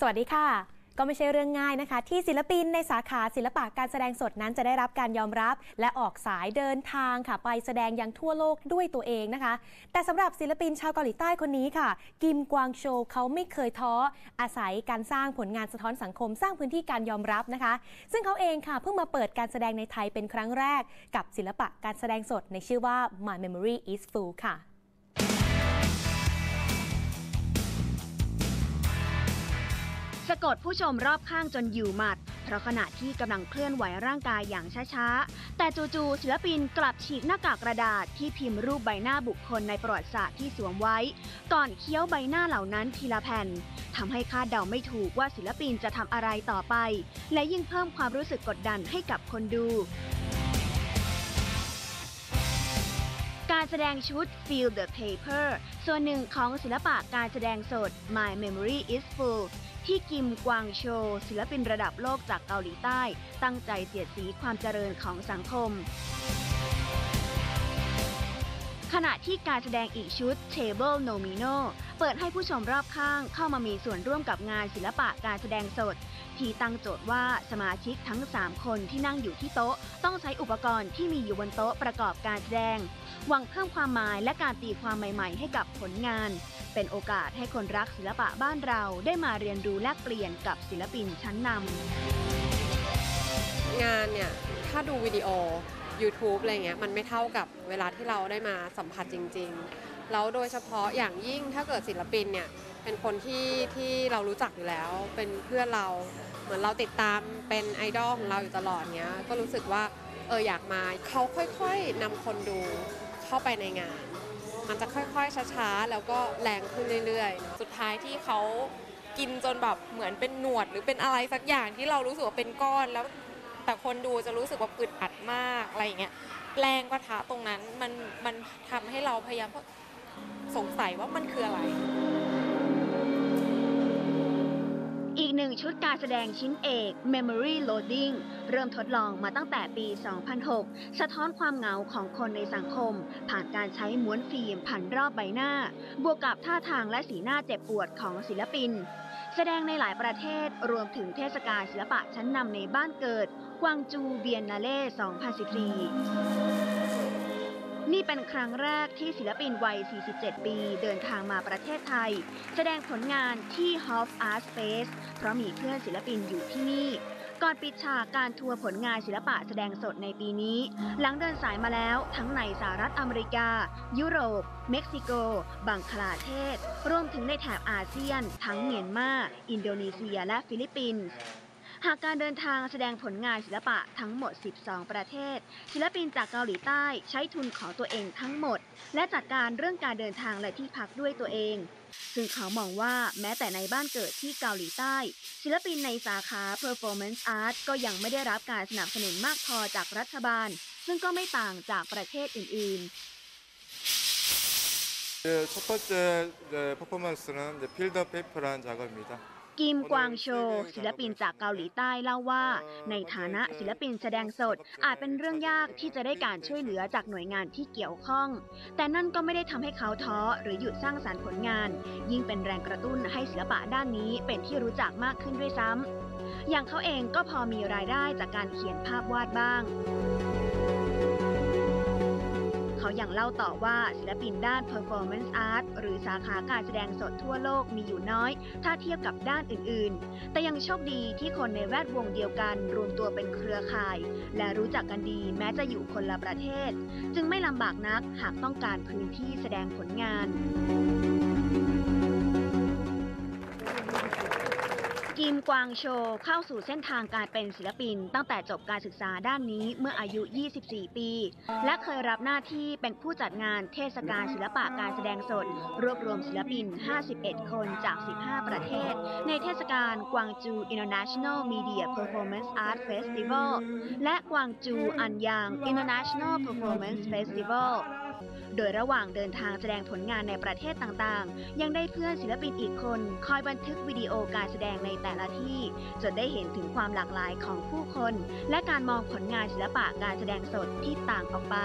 สวัสดีค่ะ ก็ไม่ใช่เรื่องง่ายนะคะ ที่ศิลปินในสาขาศิลปะการแสดงสดนั้นจะได้รับการยอมรับ และออกสายเดินทางค่ะ ไปแสดงยังทั่วโลกด้วยตัวเองนะคะ แต่สำหรับศิลปินชาวเกาหลีใต้คนนี้ค่ะ กิมกวางโชเขาไม่เคยท้อ อาศัยการสร้างผลงานสะท้อนสังคมสร้างพื้นที่การยอมรับนะคะ ซึ่งเขาเองค่ะเพิ่งมาเปิดการแสดงในไทยเป็นครั้งแรก กับศิลปะการแสดงสดในชื่อว่า My Memory is Full ค่ะ สะกดผู้ชมรอบข้างจนอยู่หมัด เพราะขณะที่กำลังเคลื่อนไหวร่างกายอย่างช้าๆ แต่จู่ๆศิลปินกลับฉีกหน้ากากกระดาษที่พิมพ์รูปใบหน้าบุคคลในประวัติศาสตร์ที่สวมไว้ ก่อนเคี้ยวใบหน้าเหล่านั้นทีละแผ่นทำให้คาดเดาไม่ถูกว่าศิลปินจะทำอะไรต่อไป และยิ่งเพิ่มความรู้สึกกดดันให้กับคนดูการแสดงชุด Feel the Paper ส่วนหนึ่งของศิลปะการแสดงสด My Memory is Full ที่กิมกวางโชศิลปินระดับโลกจากเกาหลีใต้ ตั้งใจเสียดสีความเจริญของสังคม ขณะที่การแสดงอีกชุด Table Nomino เปิดให้ผู้ชมรอบข้างเข้ามามีส่วนร่วมกับงานศิลปะการแสดงสด ที่ตั้งโจทย์ว่าสมาชิกทั้ง 3 คนที่นั่งอยู่ที่โต๊ะ ต้องใช้อุปกรณ์ที่มีอยู่บนโต๊ะประกอบการแสดง หวังเพิ่มความหมายและการตีความใหม่ๆ ให้กับผลงาน เป็นโอกาสให้คนรักศิลปะบ้านเราได้มาเรียนรู้แลกเปลี่ยนกับศิลปินชั้นนำงานเนี่ยถ้าดูวิดีโอ YouTube อะไรเงี้ยมันไม่เท่ากับเวลาที่เราได้มาสัมผัสจริง ๆ แล้วโดยเฉพาะอย่างยิ่งถ้าเกิดศิลปินเนี่ยเป็นคนที่ที่เรารู้จักอยู่แล้ว เป็นเพื่อนเราเหมือนเราติดตามเป็นไอดอลของเราอยู่ตลอดเงี้ยก็รู้สึกว่าเอออยากมาเขาค่อยๆนำคนดูเข้าไปในงาน มันจะค่อยๆช้าๆ แล้วก็แรงขึ้นเรื่อยๆ สุดท้ายที่เขากินจนแบบเหมือนเป็นหนวดหรือเป็นอะไรสักอย่างที่เรารู้สึกว่าเป็นก้อนแล้วแต่คนดูจะรู้สึกว่าอึดอัดมากอะไรอย่างเงี้ยแรงประทะตรงนั้นมันมันทำให้เราพยายาม สงสัยว่ามันคืออะไร อีกหนึ่งชุดการแสดงชิ้นเอก Memory Loading เริ่มทดลองมาตั้งแต่ปี 2006 สะท้อนความเหงาของคนในสังคม ผ่านการใช้ม้วนฟิล์มผันรอบใบหน้า บวกกับท่าทางและสีหน้าเจ็บปวดของศิลปิน แสดงในหลายประเทศรวมถึงเทศกาลศิลปะชั้นนำในบ้านเกิด กวางจูเบียนนาเล่ 2014 นี่เป็นครั้งแรกที่ศิลปินวัย 47 ปี เดินทางมาประเทศไทย แสดงผลงานที่ Hof Art Space เพราะมีเพื่อนศิลปินอยู่ที่นี่ ก่อนปิดฉากการทัวร์ผลงานศิลปะแสดงสดในปีนี้ หลังเดินสายมาแล้วทั้งในสหรัฐอเมริกา ยุโรป เม็กซิโก บังคลาเทศ รวมถึงในแถบอาเซียน ทั้งเมียนมา อินโดนีเซียและฟิลิปปินส์ หากการเดินทางแสดงผลงานศิลปะทั้งหมด 12 ประเทศ ศิลปินจากเกาหลีใต้ใช้ทุนของตัวเองทั้งหมด และจัดการเรื่องการเดินทางและที่พักด้วยตัวเอง ซึ่งเขามองว่าแม้แต่ในบ้านเกิดที่เกาหลีใต้ ศิลปินในสาขา performance art ก็ยังไม่ได้รับการสนับสนุนมากพอจากรัฐบาล ซึ่งก็ไม่ต่างจากประเทศอื่น ๆ 네, 첫 번째 네, 퍼포먼스는 이제 필더 페이퍼라는 작업입니다. กิมกวางโชวศิลปินจากเกาหลีใต้เล่าว่า ในฐานะศิลปินแสดงสด อาจเป็นเรื่องยากที่จะได้การช่วยเหลือจากหน่วยงานที่เกี่ยวข้อง แต่นั่นก็ไม่ได้ทำให้เขาท้อหรือหยุดสร้างสารรค์ผลงาน ยิ่งเป็นแรงกระตุ้นให้ศิลปะด้านนี้เป็นที่รู้จักมากขึ้นด้วยซ้ำอย่างเขาเองก็พอมีรายได้จากการเขียนภาพวาดบ้าง เขายังเล่าต่อว่าศิลปินด้าน performance art หรือสาขาการแสดงสดทั่วโลกมีอยู่น้อย ถ้าเทียบกับด้านอื่นๆ แต่ยังโชคดีที่คนในแวดวงเดียวกันรวมตัวเป็นเครือข่าย และรู้จักกันดีแม้จะอยู่คนละประเทศ จึงไม่ลำบากนักหากต้องการพื้นที่แสดงผลงาน กิมกวางโชเข้าสู่เส้นทางการเป็นศิลปิน ตั้งแต่จบการศึกษาด้านนี้เมื่ออายุ 24 ปี และเคยรับหน้าที่เป็นผู้จัดงานเทศกาลศิลปะการแสดงสด รวบรวมศิลปิน 51 คนจาก 15 ประเทศ ในเทศกาลกวางจู International Media Performance Art Festival และกวางจูอันยาง International Performance Festival โดยระหว่างเดินทางแสดงผลงานในประเทศต่างๆ ยังได้เพื่อนศิลปินอีกคนคอยบันทึกวิดีโอการแสดงในแต่ละที่ จนได้เห็นถึงความหลากหลายของผู้คน และการมองผลงานศิลปะการแสดงสดที่ต่างออกไป